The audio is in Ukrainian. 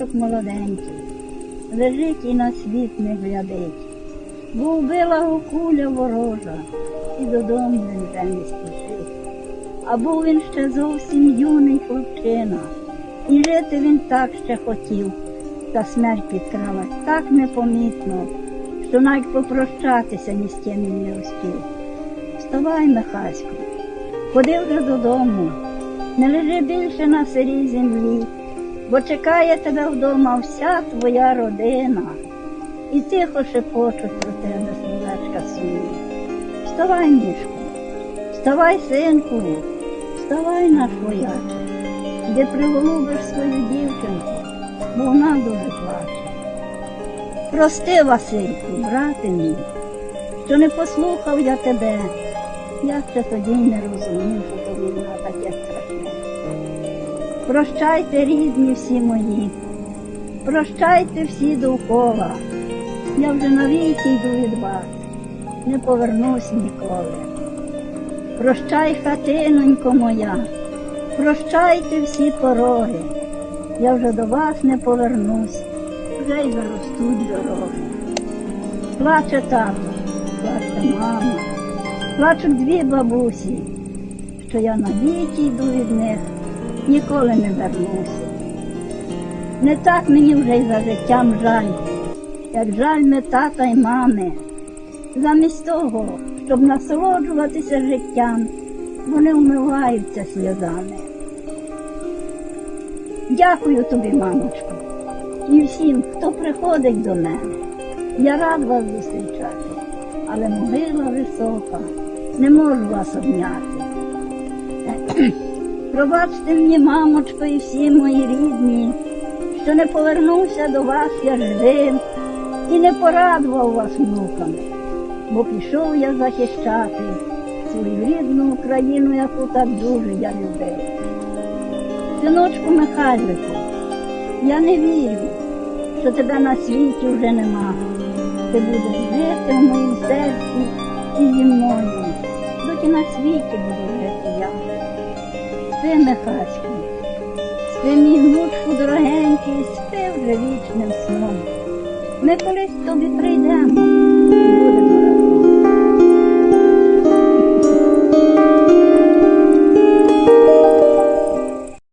синочок молоденький, лежить і на світ не глядить. Бо вбила його куля ворожа, і додому він вже не спішить. А був він ще зовсім юний хлопчина, і жити він так ще хотів, та смерть підкралась так непомітно, що навіть попрощатися ні з ким не успів. Вставай, Михасько, ходи вже додому, не лежи більше на сирій землі, бо чекає тебе вдома вся твоя родина, і тихо шепочуть про тебе словечка сумні. Вставай, мішку, вставай, синку, вставай наш вояче, де приголубиш свою дівчинку, бо вона дуже плаче. Прости, Васильку, брате мій, що не послухав я тебе, я ще тоді не розумів, що то війна таке страшне. Прощайте, рідні всі мої, прощайте всі довкола. Я вже навіки йду від вас, не повернусь ніколи. Прощай, хатинонько моя, прощайте всі пороги. Я вже до вас не повернусь, вже й заростуть дороги. Плаче тато, плаче мама, плачуть дві бабусі, що я навіки йду від них, ніколи не вернуся. Не так мені вже й за життям жаль, як жаль ми тата й мами. Замість того, щоб насолоджуватися життям, вони вмиваються сльозами. Дякую тобі, мамочко, і всім, хто приходить до мене. Я рад вас зустрічати, але могила висока, не можу вас обняти. Пробачте мені, мамочко, і всі мої рідні, що не повернувся до вас я живим і не порадував вас внуками, бо пішов я захищати свою рідну Україну, яку так дуже я любив. Синочку Михайлику, я не вірю, що тебе на світі вже нема. Ти будеш жити в моїм серці і зі мною, доки на світі буду. Спи, Михачку, спи, мій внучку дорогенький, спи вже вічним сном. Ми колись тобі прийдемо, будемо